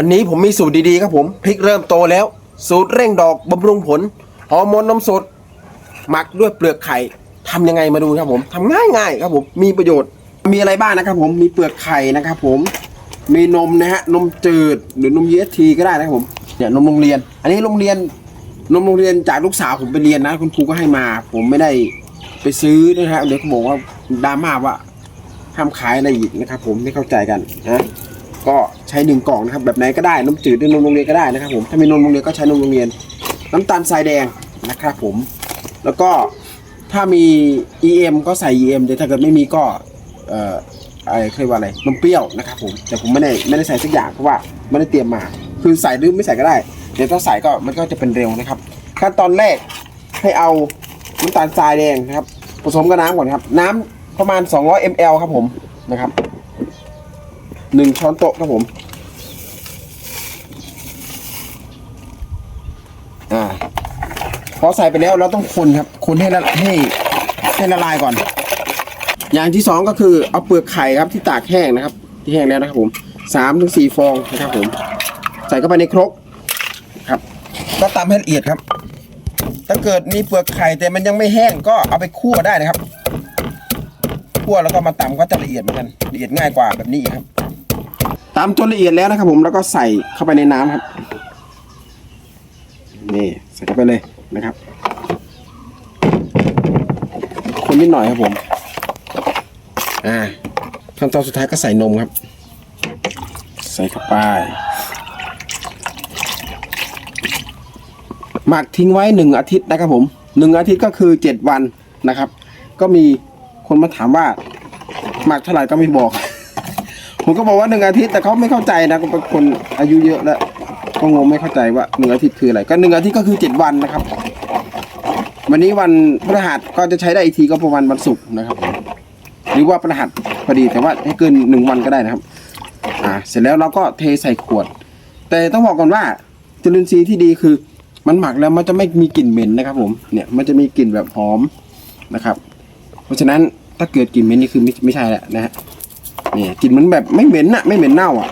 วันนี้ผมมีสูตรดีๆครับผมพริกเริ่มโตแล้ว สูตรเร่งดอกบำรุงผลฮอร์โมนนมสด หมักด้วยเปลือกไข่ทำยังไงมาดูครับผมทำง่ายๆครับผมมีประโยชน์มีอะไรบ้างนะครับ ผมมีเปลือกไข่นะครับ ผมมีนมนะฮะนมจืดหรือนมเยสทีก็ได้นะครับผมเนี่ยนมโรงเรียน อันนี้โรงเรียนนมโรงเรียนจากลูกสาวผมไปเรียนนะ คุณครูก็ให้มา ผมไม่ได้ไปซื้อนะฮะเดี๋ยวเขาบอกว่าดราม่าว่าห้ามขายอะไรอีกนะครับ ผมไม่เข้าใจกันนะ ก็ใช้หนึ่งกล่องนะครับ แบบไหนก็ได้นมจืดหรือนมโรงเรียนก็ได้นะครับผมถ้ามีนมโรงเรียนก็ใช้นมโรงเรียน น้ำตาลทรายแดงนะครับผม แล้วก็ถ้ามี EM ก็ใส่ EM แต่ถ้าเกิดไม่มีก็เอ่ออะไรเขาเรียกว่าอะไรนมเปรี้ยวนะครับผมแต่ผมไม่ได้ไม่ได้ใส่สักอย่างเพราะว่าไม่ได้เตรียมมา คือใส่หรือไม่ใส่ก็ได้ เดี๋ยวถ้าใส่ก็มันก็จะเป็นเร็วนะครับ ขั้นตอนแรกให้เอาน้ำตาลทรายแดงนะครับผสมกับน้ำก่อนครับ น้ำประมาณ 200 ml ครับผมนะครับ หนึ่งช้อนโต๊ะครับผม อ่า พอใส่ไปแล้วเราต้องคนครับ คนให้ละให้ให้ละลายก่อน อย่างที่สองก็คือเอาเปลือกไข่ครับที่ตากแห้งนะครับ ที่แห้งแล้วนะครับผมสามถึงสี่ฟองนะครับผม ใส่เข้าไปในครกครับ ก็ตำให้ละเอียดครับ ถ้าเกิดมีเปลือกไข่แต่มันยังไม่แห้งก็เอาไปคั่วได้นะครับคั่วแล้วก็มาตำก็จะละเอียดเหมือนกันละเอียดง่ายกว่าแบบนี้ครับ ตำจนละเอียดแล้วนะครับผมแล้วก็ใส่เข้าไปในน้ำครับนี่ใส่เข้าไปเลยนะครับ คนนิดหน่อยครับผม อ่าขั้นตอนสุดท้ายก็ใส่นมครับ ใส่เข้าไปหมักทิ้งไว้หนึ่งอาทิตย์นะครับผมหนึ่งอาทิตย์ก็คือเจ็ดวันนะครับ ก็มีคนมาถามว่าหมักเท่าไหร่ก็ไม่บอก ผมก็บอกว่าหนึ่งอาทิตย์แต่เขาไม่เข้าใจนะก็เป็นคนอายุเยอะแล้วก็งงไม่เข้าใจว่าหนึ่งอาทิตย์คืออะไร ก็หนึ่งอาทิตย์ก็คือเจ็ดวันนะครับ วันนี้วันพฤหัสก็จะใช้ได้อีกทีก็ประมาณวันศุกร์นะครับ หรือว่าพฤหัสพอดีแต่ว่าให้เกินหนึ่งวันก็ได้นะครับ อ่า เสร็จแล้วเราก็เทใส่ขวด แต่ต้องบอกก่อนว่าจุลินทรีย์ที่ดีคือ มันหมักแล้วมันจะไม่มีกลิ่นเหม็นนะครับ ผมเนี่ยมันจะมีกลิ่นแบบหอมนะครับ เพราะฉะนั้นถ้าเกิดกลิ่นเหม็นนี่คือไม่ไม่ใช่แหละนะฮะ นี่กลิ่นเหมันแบบไม่เหม็นอะไม่เหม็นเน่าอะ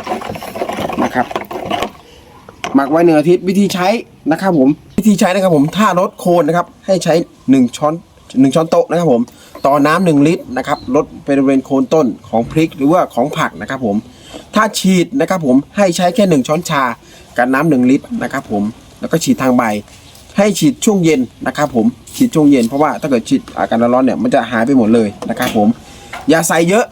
นะครับหมักไว้หนึ่งอาทิตย์วิธีใช้นะครับผมวิธีใช้นะครับผมถ้าลดโคนนะครับ ให้ใช้หนึ่งช้อนหนึ่งช้อนโต๊ะนะครับผมต่อน้ำหนึ่งลิตรนะครับลดบริเวณโคนต้นของพริกหรือว่าของผักนะครับผมถ้าฉีดนะครับผมให้ใช้แค่หนึ่งช้อนชากับน้ำหนึ่งลิตรนะครับผมแล้วก็ฉีดทางใบ ให้ฉีดช่วงเย็นนะครับผมฉีดช่วงเย็นเพราะว่าถ้าเกิดฉีดอากาศร้อนเนี่ยมันจะหายไปหมดเลยนะครับผมอย่าใส่เยอะ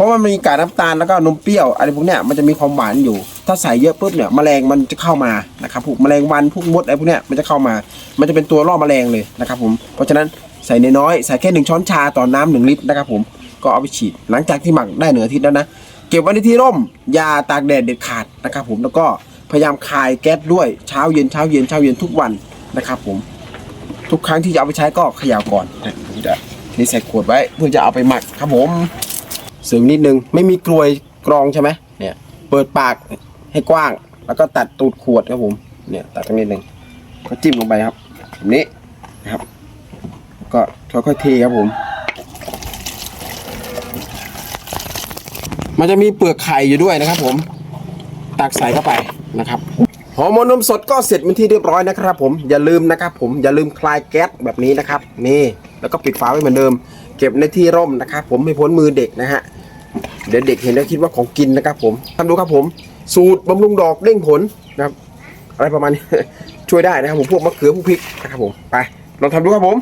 ราะมันมีกากน้ำตาลแล้วก็นมเปรี้ยวอะไรพวกเนี้ยมันจะมีความหวานอยู่ ถ้าใส่เยอะปุ๊บเนี่ยแมลงมันจะเข้ามานะครับพวกแมลงวันพวกมดอะไรพวกเนี้ยมันจะเข้ามา มันจะเป็นตัวล่อแมลงเลยนะครับผมเพราะฉะนั้นใส่น้อยๆใส่แค่หนึ่งช้อนชาต่อน้ำหนึ่งลิตรนะครับผมก็เอาไปฉีด หลังจากที่หมักได้หนึ่งอาทิตย์แล้วนะเก็บไว้ในที่ร่มอย่าตากแดดเด็ดขาดนะครับผมแล้วก็พยายามคายแก๊สด้วยเช้าเย็นเช้าเย็นเช้าเย็นทุกวันนะครับผมทุกครั้งที่จะเอาไปใช้ก็เขย่าก่อนนะผมจะเทใส่ขวดไว้เพื่อจะเอาไปหมักครับผม เสริมนิดนึง ไม่มีกลวยกรองใช่ไหมเนี่ย เปิดปากให้กว้าง แล้วก็ตัดตูดขวดครับผม เนี่ยตัดตรงนี้หนึ่งก็จิ้มลงไปครับแบบนี้นะครับ ก็ค่อยๆเทครับผม มันจะมีเปลือกไข่อยู่ด้วยนะครับ ผม ตักใส่เข้าไปนะครับฮอมนมสดก็เสร็จเป็นที่เรียบร้อยนะครับ ผมอย่าลืมนะครับ ผมอย่าลืมคลายแก๊สแบบนี้นะครับ นี่ แล้วก็ปิดฝาไว้เหมือนเดิม เก็บในที่ร่มนะครับ ผมไม่พ้นมือเด็กนะฮะเดี๋ยวเด็กเห็นแล้วคิดว่าของกินนะครับ ผมทำดูครับผม สูตรบำรุงดอกเร่งผลนะครับ อะไรประมาณนี้ช่วยได้นะครับผมพวกมะเขือพวกพริกนะครับผมไปลองทำดูครับผม